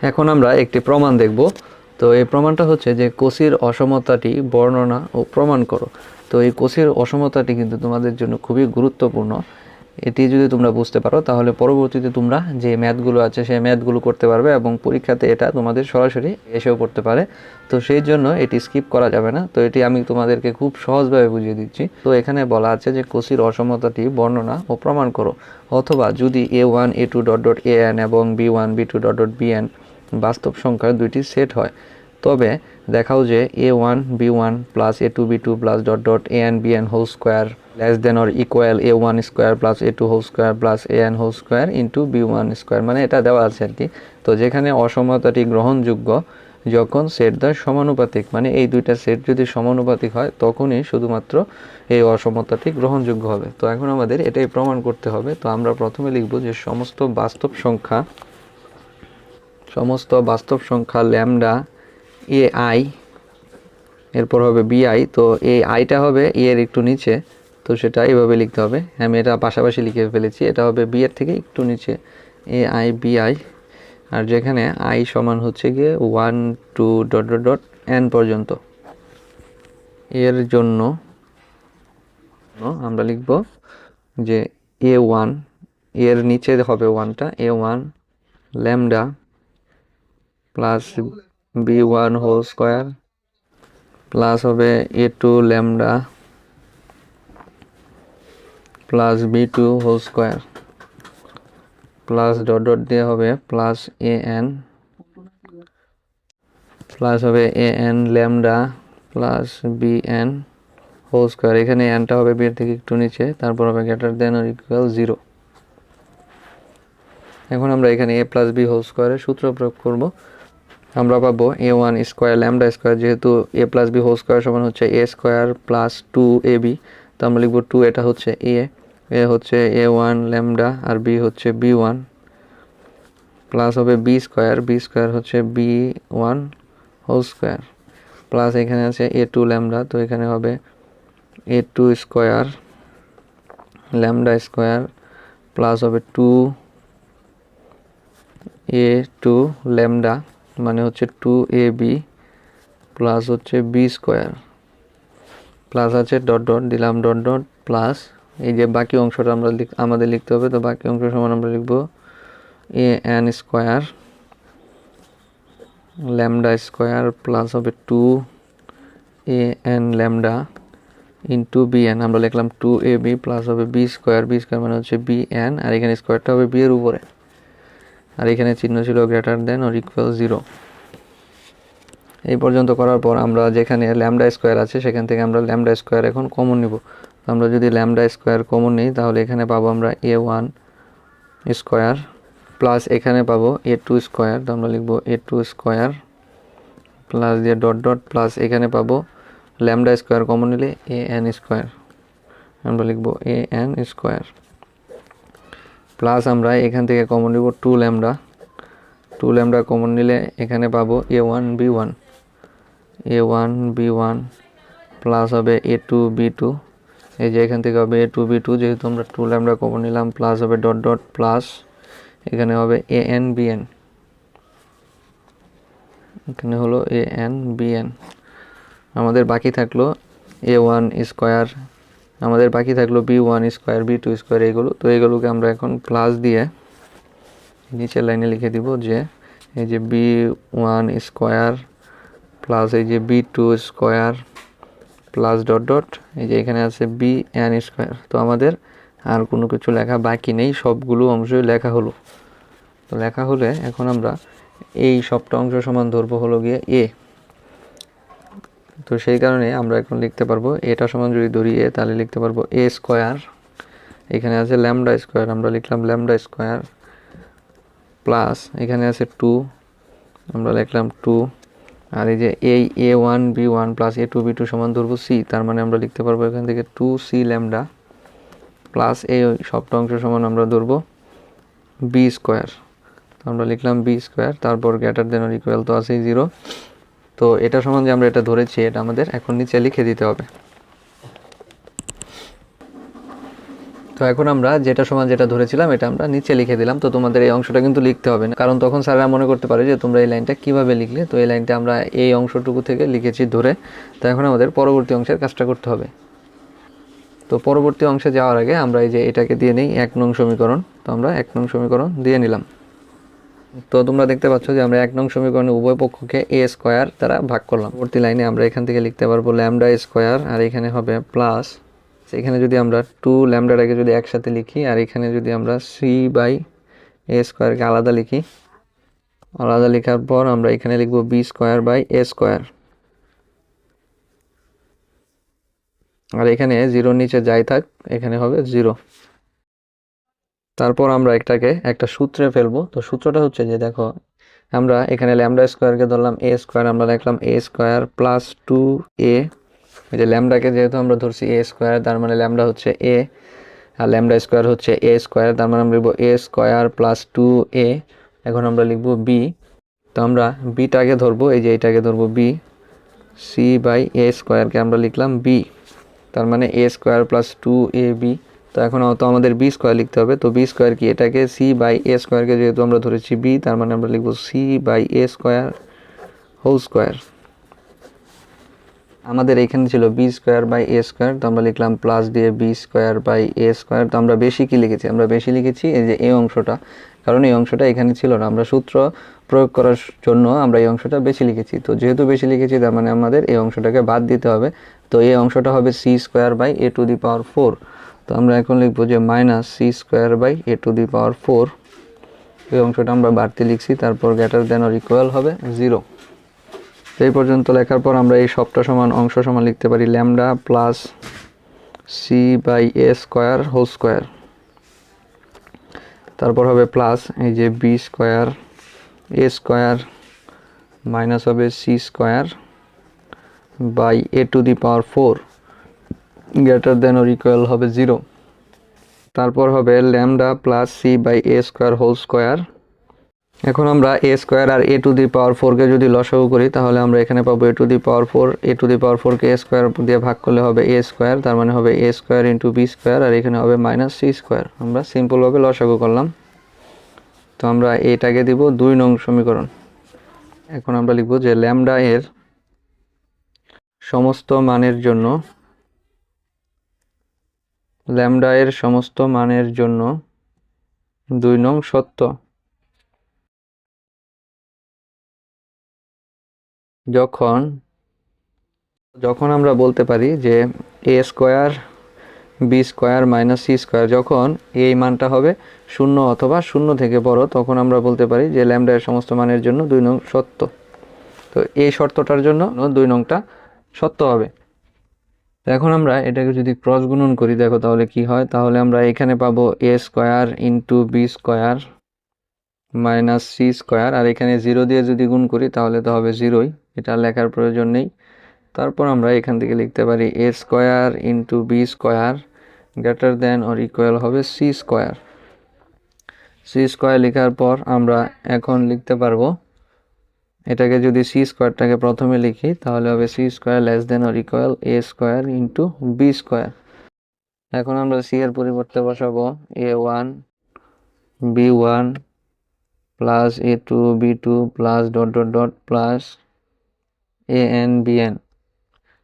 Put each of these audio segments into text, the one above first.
এখন আমরা একটি প্রমাণ দেখব। তো এই প্রমাণটা হচ্ছে যে কোষের অসমতাটি বর্ণনা ও প্রমাণ করো। তো এই কোষের অসমতাটি কিন্তু তোমাদের জন্য খুবই গুরুত্বপূর্ণ। এটি যদি তোমরা বুঝতে পারো, তাহলে পরবর্তীতে তোমরা যে ম্যাথগুলো আছে, সেই ম্যাথগুলো করতে পারবে এবং পরীক্ষাতে এটা তোমাদের সরাসরি এসেও পড়তে পারে। তো সেই জন্য এটি স্কিপ করা যাবে না। তো এটি আমি তোমাদেরকে খুব সহজভাবে বুঝিয়ে দিচ্ছি। তো এখানে বলা আছে যে কোষের অসমতাটি বর্ণনা ও প্রমাণ করো। অথবা যদি a one a two dot dot a n এবং b one b two dot dot b n বাস্তব সংখ্যার দুইটি সেট হয়। তবে দেখাও যে a one b one plus a two b two plus dot dot a n b n whole square less than or equal a one square plus a two whole square plus a n whole square into b one square মানে এটা দেওয়া আছে আর কি। তো যেখানে অসমতাটি গ্রহণযোগ্য, যখন set দ্বয় সমানুপাতিক মানে এই দুইটা সেট যদি সমানুপাতিক হয়, তখনই শুধুমাত্র এই অসমতাটি গ্রহণযোগ্য হবে। তো এখন আমাদের এটাই প্রমাণ করতে হবে। তো আমরা প্রথমে লিখব যে সমস্ত বাস্তব সংখ্যা সমস্ত বাস্তব সংখ্যা ল্যামডা এ আই এরপর হবে বিআই, তো এই আইটা হবে এ এর একটু নিচে, তো সেটা এইভাবে লিখতে হবে। আমি এটা পাশাপাশি লিখে ফেলেছি, এটা হবে বি এর থেকে একটু নিচে এ আই বিআই, আর যেখানে আই সমান হচ্ছে গিয়ে one, two, dot dot dot, n পর্যন্ত। এর জন্য আমরা লিখব যে এ ওয়ান, এর নিচে হবে ওয়ানটা, a one, lambda plus b one whole square plus হবে a two lambda plus b two whole square plus dot dot দিয়ে হবে প্লাস এ এন প্লাস হবে a n lambda plus b n whole square এখানে এনটা হবে B এর থেকে একটু নিচে, তারপর হবে greater than or equal zero এখন আমরা এখানে এ প্লাস বি হোল স্কোয়ারের সূত্র প্রয়োগ করব। আমরা পাবো a one square lambda square যেহেতু a plus b whole square সমান হচ্ছে a square plus two a b তো আমরা লিখব টু এটা হচ্ছে এ এ হচ্ছে এ ওয়ান ল্যামডা আর বি হচ্ছে বি ওয়ান প্লাস হবে বি স্কোয়ার বি স্কোয়ার হচ্ছে b one whole square plus এখানে আছে এ টু ল্যামডা তো এখানে হবে a two square lambda square plus হবে টু এ টু ল্যামডা মানে হচ্ছে টু এ বি প্লাস হচ্ছে বি স্কোয়ার প্লাস আছে ডট ডট দিলাম ডট ডট প্লাস এই যে বাকি অংশটা আমরা আমাদের লিখতে হবে, তো বাকি অংশ সমান আমরা লিখব a n square lambda square plus হবে two a n lambda into b n আমরা লিখলাম টু এ বি প্লাস হবে বি স্কোয়ার বি স্কোয়ার মানে হচ্ছে বি এন আর এখানে স্কোয়ারটা হবে বি এর উপরে। আর এখানে চিহ্ন ছিল greater than or equal zero এই পর্যন্ত করার পর আমরা যেখানে ল্যামডা স্কোয়ার আছে, সেখান থেকে আমরা ল্যামডা স্কোয়ার এখন কমন নিব। আমরা যদি ল্যামডা স্কোয়ার কমন নিই, তাহলে এখানে পাবো আমরা এ ওয়ান স্কোয়ার প্লাস এখানে পাবো এ টু স্কোয়ার তো আমরা লিখব এ টু স্কোয়ার প্লাস দিয়ে ডট ডট প্লাস এখানে পাবো ল্যামডা স্কোয়ার কমন নিলে এ এন স্কোয়ার আমরা লিখব এ এন স্কোয়ার প্লাস আমরা এখান থেকে কমন নিব two lambda two lambda common নিলে এখানে পাবো a one b one a one b one plus হবে এ টু বি টু এই যে এখান থেকে হবে এ টু বি টু যেহেতু আমরা টু ল্যামডা কমন নিলাম প্লাস হবে ডট ডট প্লাস এখানে হবে এ এন বি এন এখানে হলো এ এন বি এন আমাদের বাকি থাকল এ ওয়ান স্কোয়ার আমাদের বাকি থাকল b one square b two square এইগুলো। তো এইগুলোকে আমরা এখন প্লাস দিয়ে নিচের লাইনে লিখে দিব যে এই যে বি ওয়ান স্কোয়ার প্লাস এই যে b two square plus dot dot এই যে এখানে আছে বি এন স্কোয়ার তো আমাদের আর কোনো কিছু লেখা বাকি নেই, সবগুলো অংশই লেখা হলো। তো লেখা হলে এখন আমরা এই সবটা অংশ সমান ধরবো হলো গিয়ে এ তো সেই কারণে আমরা এখন লিখতে পারব এটা সমান যদি ধরি এ তাহলে লিখতে পারব এ স্কোয়ার এখানে আছে ল্যামডা স্কোয়ার আমরা লিখলাম ল্যামডা স্কোয়ার প্লাস এখানে আছে টু আমরা লিখলাম টু আর এই যে এই a one b one plus a two b two সমান ধরবো সি তার মানে আমরা লিখতে পারব এখান থেকে টু সি ল্যামডা প্লাস এই সবটা অংশ সমান আমরা ধরবো বি স্কোয়ার আমরা লিখলাম বি স্কোয়ার তারপর গ্রেটার দেন ইকুয়াল তো আছেই জিরো তো এটা সমান যে আমরা এটা ধরেছি, এটা আমাদের এখন নিচে লিখে দিতে হবে। তো এখন আমরা যেটা সমান যেটা ধরেছিলাম, এটা আমরা নিচে লিখে দিলাম। তো তোমাদের এই অংশটা কিন্তু লিখতে হবে না। কারণ তখন স্যাররা মনে করতে পারে যে তোমরা এই লাইনটা কীভাবে লিখলে? তো এই লাইনটা আমরা এই অংশটুকু থেকে লিখেছি ধরে। তো এখন আমাদের পরবর্তী অংশের কাজটা করতে হবে। তো পরবর্তী অংশে যাওয়ার আগে আমরা এই যে এটাকে দিয়ে নিই, এক নং সমীকরণ। তো আমরা এক নং সমীকরণ দিয়ে নিলাম। তো তোমরা দেখতে পাচ্ছ যে আমরা এক নং সমীকরণে উভয় পক্ষকে এ স্কোয়ার দ্বারা ভাগ করলাম। পরবর্তী লাইনে আমরা এখান থেকে লিখতে পারব ল্যামডা স্কোয়ার, আর এখানে হবে প্লাস। এখানে যদি আমরা টু ল্যামডাটাকে যদি একসাথে লিখি, আর এখানে যদি আমরা সি বাই এ স্কোয়ারকে আলাদা লিখি, আলাদা লেখার পর আমরা এখানে লিখব b square by a square. আর এখানে জিরোর নিচে যাই থাক, এখানে হবে জিরো তারপর আমরা একটাকে, একটা সূত্রে ফেলব। তো সূত্রটা হচ্ছে যে, দেখো, আমরা এখানে ল্যামডা স্কোয়ারকে ধরলাম, এ স্কোয়ার, আমরা লিখলাম a square plus two a. এই যে ল্যামডাকে যেহেতু আমরা ধরছি এ স্কোয়ার, তার মানে ল্যামডা হচ্ছে এ। আর ল্যামডা স্কোয়ার হচ্ছে এ স্কোয়ার, তার মানে আমরা লিখব a square plus two a. এখন আমরা লিখব বি। তো আমরা বিটাকে ধরবো, এই যে এটাকে ধরবো বি। সি বাই এ স্কোয়ারকে আমরা লিখলাম বি। তার মানে a square plus two a b. তো এখন তো আমাদের বি স্কোয়ার লিখতে হবে। তো বি স্কোয়ার কি? এটাকে সি বাই এ স্কোয়ারকে যেহেতু আমরা ধরেছি বি তার মানে আমরা লিখব c by a square whole square আমাদের এখানে ছিল b square by a square তো আমরা লিখলাম প্লাস দিয়ে b square by a square তো আমরা বেশি কি লিখেছি? আমরা বেশি লিখেছি এই যে এই অংশটা। কারণ এই অংশটা এখানে ছিল না। আমরা সূত্র প্রয়োগ করার জন্য আমরা এই অংশটা বেশি লিখেছি। তো যেহেতু বেশি লিখেছি, তার মানে আমাদের এই অংশটাকে বাদ দিতে হবে। তো এই অংশটা হবে c square by a two the power four তো আমরা এখন লিখব যে minus c square by a two the power four এই অংশটা আমরা বাড়তি লিখছি, তারপর গ্রেটার দেন অর ইকুয়াল হবে জিরো এই পর্যন্ত লেখার পর আমরা এই সবটা সমান, অংশ সমান লিখতে পারি lambda plus c by a square whole square তারপর হবে প্লাস এই যে b square a square minus হবে c square by a two the power four greater than or equal হবে জিরো তারপর হবে lambda plus c by a square whole square এখন আমরা এ square R A two the power ফোরকে যদি লসাগু করি, তাহলে আমরা এখানে পাবো a two the power four a two the power ফোরকে এ স্কোয়ার দিয়ে ভাগ করলে হবে এ স্কোয়ার তার মানে হবে a square into b square আর এখানে হবে মাইনাস সি স্কোয়ার আমরা সিম্পলভাবে লসাগু করলাম। তো আমরা এটাকে দিব দুই নং সমীকরণ। এখন আমরা লিখব যে ল্যামডা এর সমস্ত মানের জন্য ল্যামডা এর সমস্ত মানের জন্য দুই নং সত্য। যখন যখন আমরা বলতে পারি যে a square b square minus c square যখন এই মানটা হবে শূন্য অথবা শূন্য থেকে বড়, তখন আমরা বলতে পারি যে ল্যামডার সমস্ত মানের জন্য দুই নং সত্য। তো এই শর্তটার জন্য দুই নংটা সত্য হবে। এখন আমরা এটাকে যদি ক্রস গুণন করি, দেখো তাহলে কি হয়? তাহলে আমরা এখানে পাবো a square into b square minus c square আর এখানে জিরো দিয়ে যদি গুণ করি, তাহলে তো হবে জিরোই এটা লেখার প্রয়োজন নেই। তারপর আমরা এখান থেকে লিখতে পারি a square into b square greater than or equal হবে সি স্কোয়ার সি স্কোয়ার লেখার পর আমরা এখন লিখতে পারব এটাকে যদি সি স্কোয়ারটাকে প্রথমে লিখি, তাহলে হবে c square less than or equal a square into b square এখন আমরা সি এর পরিবর্তে বসাবো a one b one plus a two b two plus dot dot dot plus a n b n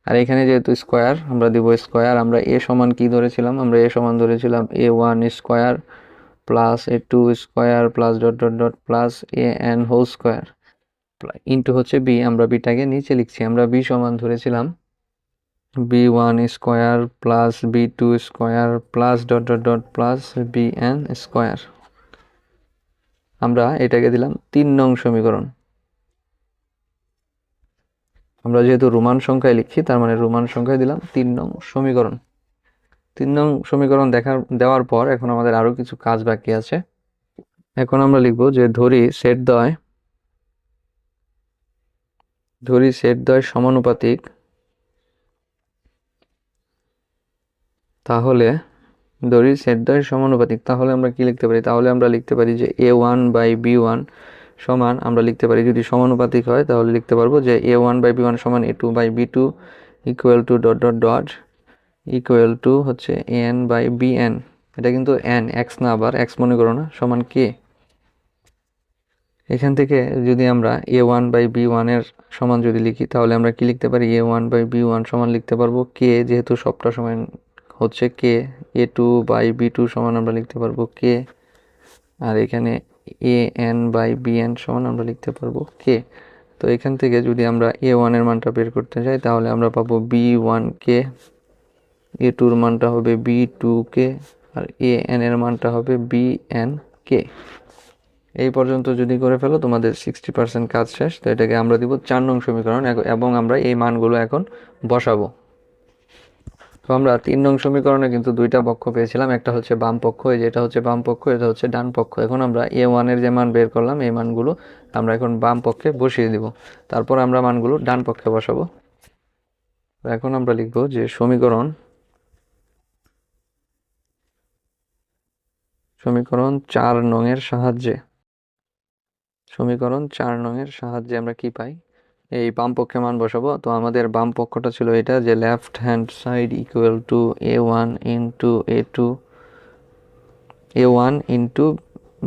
আর এখানে যেহেতু স্কোয়ার আমরা দিব square আমরা এ সমান কি ধরেছিলাম? আমরা এ সমান ধরেছিলাম a one square plus a two square plus dot dot dot plus a n whole square into হচ্ছে বি আমরা বিটাকে নিচে লিখছি। আমরা বি সমান ধরেছিলাম b one square plus b two square plus dot dot dot plus b n square আমরা এটাকে দিলাম তিন নং সমীকরণ। আমরা যেহেতু রোমান সংখ্যায় লিখছি, তার মানে রোমান সংখ্যায় দিলাম তিন নং সমীকরণ। তিন নং সমীকরণ দেখার দেওয়ার পর এখন আমাদের আরও কিছু কাজ বাকি আছে। এখন আমরা লিখব যে ধরি সেট দয় ধরি সেট দয় সমানুপাতিক, তাহলে ধরি সেট দয় সমানুপাতিক, তাহলে আমরা কি লিখতে পারি? তাহলে আমরা লিখতে পারি যে a one by b one সমান, আমরা লিখতে পারি যদি সমানুপাতিক হয় তাহলে লিখতে পারব যে a one by b one সমান a two by b two equal to dot dot dot equal to হচ্ছে এন বাই বি এন এটা কিন্তু এন এক্স না আবার এক্স মনে করো না, সমান কে এখান থেকে যদি আমরা এ ওয়ান বাই বি ওয়ানের সমান যদি লিখি, তাহলে আমরা কি লিখতে পারি? A one by b one সমান লিখতে পারব। কে যেহেতু সবটা সমান হচ্ছে k a two by b two সমান আমরা লিখতে পারব কে আর এখানে a n by b n সমান আমরা লিখতে পারব কে তো এখান থেকে যদি আমরা এ ওয়ানের মানটা বের করতে চাই তাহলে আমরা পাবো বি ওয়ান কে এ টুর মানটা হবে বি টু কে আর এ এন এর মানটা হবে বি এন কে এই পর্যন্ত যদি করে ফেলো, তোমাদের সিক্সটি পার্সেন্ট কাজ শেষ। তো এটাকে আমরা দিব চার নং সমীকরণ এবং আমরা এই মানগুলো এখন বসাবো। তো আমরা তিন নং সমীকরণে কিন্তু দুইটা পক্ষ পেয়েছিলাম। একটা হচ্ছে বাম পক্ষ, এই যেটা হচ্ছে বাম পক্ষ, এটা হচ্ছে ডান পক্ষ। এখন আমরা এ ওয়ানের যে মান বের করলাম, এই মানগুলো আমরা এখন বাম পক্ষে বসিয়ে দিব। তারপর আমরা মানগুলো ডান পক্ষে বসাবো। এখন আমরা লিখব যে সমীকরণ সমীকরণ চার নংয়ের সাহায্যে। সমীকরণ চার নংয়ের সাহায্যে আমরা কি পাই? এই বাম পক্ষে মান বসাবো। তো আমাদের বাম পক্ষটা ছিল এটা যে left hand side equal to a one into a two a one into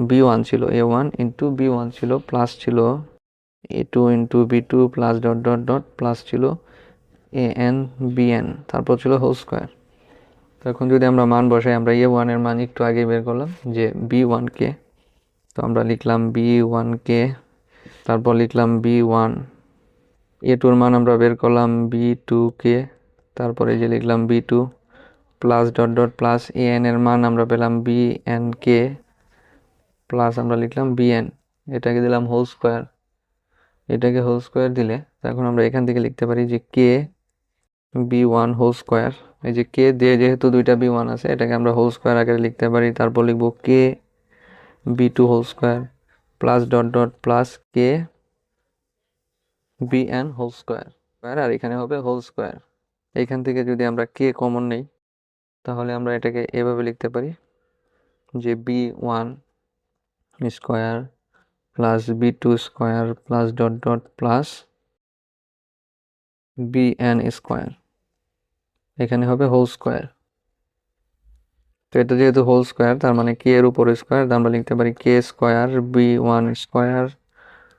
b one ছিল। A one into b one ছিল প্লাস ছিল a two into b two plus dot dot dot plus ছিল a n b N তারপর ছিল whole square তো এখন যদি আমরা মান বসাই, আমরা এ ওয়ানের মান একটু আগে বের করলাম যে বি ওয়ান কে তো আমরা লিখলাম বি ওয়ান কে তারপর লিখলাম বি ওয়ান এ টুর মান আমরা বের করলাম বি টু কে তারপরে যে লিখলাম b two plus dot dot plus a n এর মান আমরা পেলাম বি এন কে প্লাস আমরা লিখলাম বি এন এটাকে দিলাম হোল স্কোয়ার এটাকে হোল স্কোয়ার দিলে এখন আমরা এখান থেকে লিখতে পারি যে k b one whole square এই যে কে দিয়ে যেহেতু দুইটা বি ওয়ান আছে, এটাকে আমরা হোল স্কোয়ার আগে লিখতে পারি, তারপর লিখব k b two whole square plus dot dot plus k b n whole square আর এখানে হবে হোল স্কোয়ার এইখান থেকে যদি আমরা কে কমন নেই, তাহলে আমরা এটাকে এভাবে লিখতে পারি যে b one square plus b two square plus dot dot plus b n square এখানে হবে হোল স্কোয়ার তো এটা যেহেতু হোল স্কোয়ার তার মানে কে এর উপর স্কোয়ার আমরা লিখতে পারি k square b one square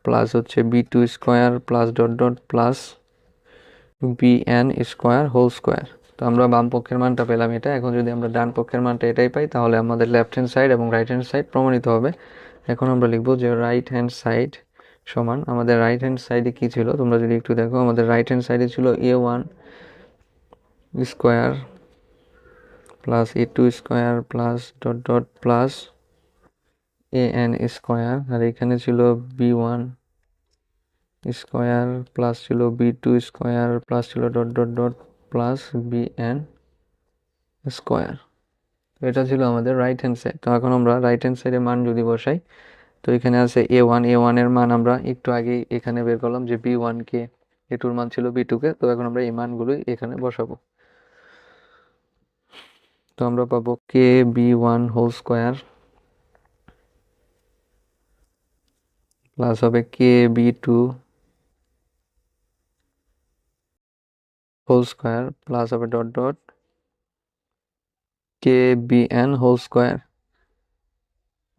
plus হচ্ছে b two square plus dot dot plus b n square whole square তো আমরা বাম পক্ষের মানটা পেলাম এটা। এখন যদি আমরা ডান পক্ষের মানটা এটাই পাই, তাহলে আমাদের লেফট হ্যান্ড সাইড এবং রাইট হ্যান্ড সাইড প্রমাণিত হবে। এখন আমরা লিখব যে রাইট হ্যান্ড সাইড সমান, আমাদের রাইট হ্যান্ড সাইডে কী ছিল? তোমরা যদি একটু দেখো, আমাদের রাইট হ্যান্ড সাইডে ছিল a one square plus a two square plus dot dot plus a n square আর এখানে ছিল বি ওয়ান স্কোয়ার প্লাস ছিল বি টু স্কোয়ার প্লাস ছিল dot dot dot plus b n square এটা ছিল আমাদের right hand side তো এখন আমরা রাইট হ্যান্ড সাইডে মান যদি বসাই, তো এখানে আছে এ ওয়ান এ ওয়ানের মান আমরা একটু আগেই এখানে বের করলাম যে বি ওয়ান কে এ টুর মান ছিল বি টুকে তো এখন আমরা এই মানগুলোই এখানে বসাবো। তো আমরা পাবো k b one whole square plus হবে k b two whole square plus হবে dot dot k b n whole square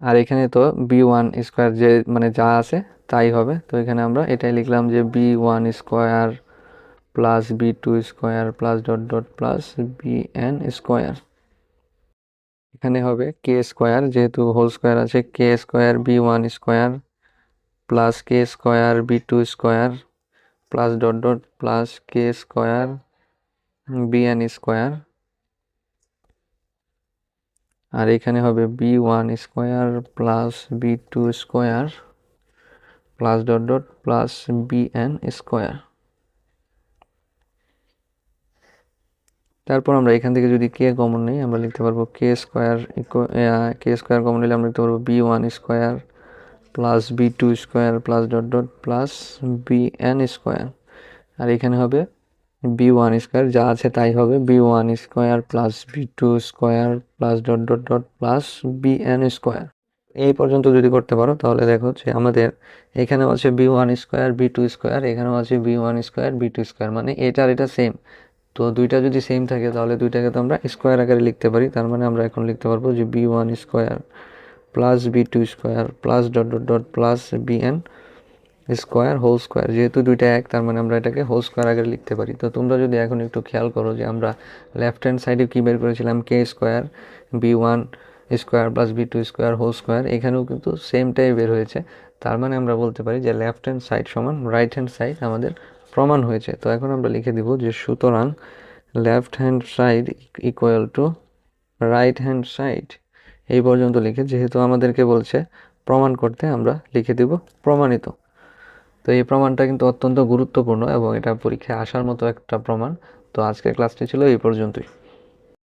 আর এখানে তো বি ওয়ান স্কোয়ার যে মানে যা আছে তাই হবে। তো এখানে আমরা এটাই লিখলাম যে b one square plus b two square plus dot dot plus b n square এখানে হবে কে স্কোয়ার যেহেতু হোল স্কোয়ার আছে k square b one square plus k square b two square plus dot dot plus k square b n square আর এখানে হবে b one square plus b two square plus dot dot plus b n square তারপর আমরা এখান থেকে যদি কে common নিই, আমরা লিখতে পারব k square k square common নিলে আমরা লিখতে পারব b one square plus b two square plus dot dot plus b n square আর এখানে হবে বি ওয়ান স্কোয়ার যা আছে তাই হবে b one square plus b two square plus dot dot dot plus b n square এই পর্যন্ত যদি করতে পারো, তাহলে দেখো যে আমাদের এখানেও আছে b one square b two square এখানেও আছে b one square b two square মানে এটার এটা সেম তো দুইটা যদি সেম থাকে, তাহলে দুইটাকে তো আমরা স্কোয়ার আকারে লিখতে পারি। তার মানে আমরা এখন লিখতে পারব যে B one square plus B two square plus dot dot dot plus B N square whole square যেহেতু দুইটা এক, তার মানে আমরা এটাকে হোল স্কোয়ার আগে লিখতে পারি। তো তোমরা যদি এখন একটু খেয়াল করো যে আমরা লেফট হ্যান্ড সাইডে কী বের করেছিলাম? K square B one square plus B two square whole square এখানেও কিন্তু সেমটাই বের হয়েছে। তার মানে আমরা বলতে পারি যে লেফট হ্যান্ড সাইড সমান রাইট হ্যান্ড সাইড আমাদের প্রমাণ হয়েছে। তো এখন আমরা লিখে দিব যে সুতরাং left hand side equal to right hand side এই পর্যন্ত লিখে, যেহেতু আমাদেরকে বলছে প্রমাণ করতে, আমরা লিখে দিব প্রমাণিত। তো এই প্রমাণটা কিন্তু অত্যন্ত গুরুত্বপূর্ণ এবং এটা পরীক্ষায় আসার মতো একটা প্রমাণ। তো আজকের ক্লাসটি ছিল এই পর্যন্তই।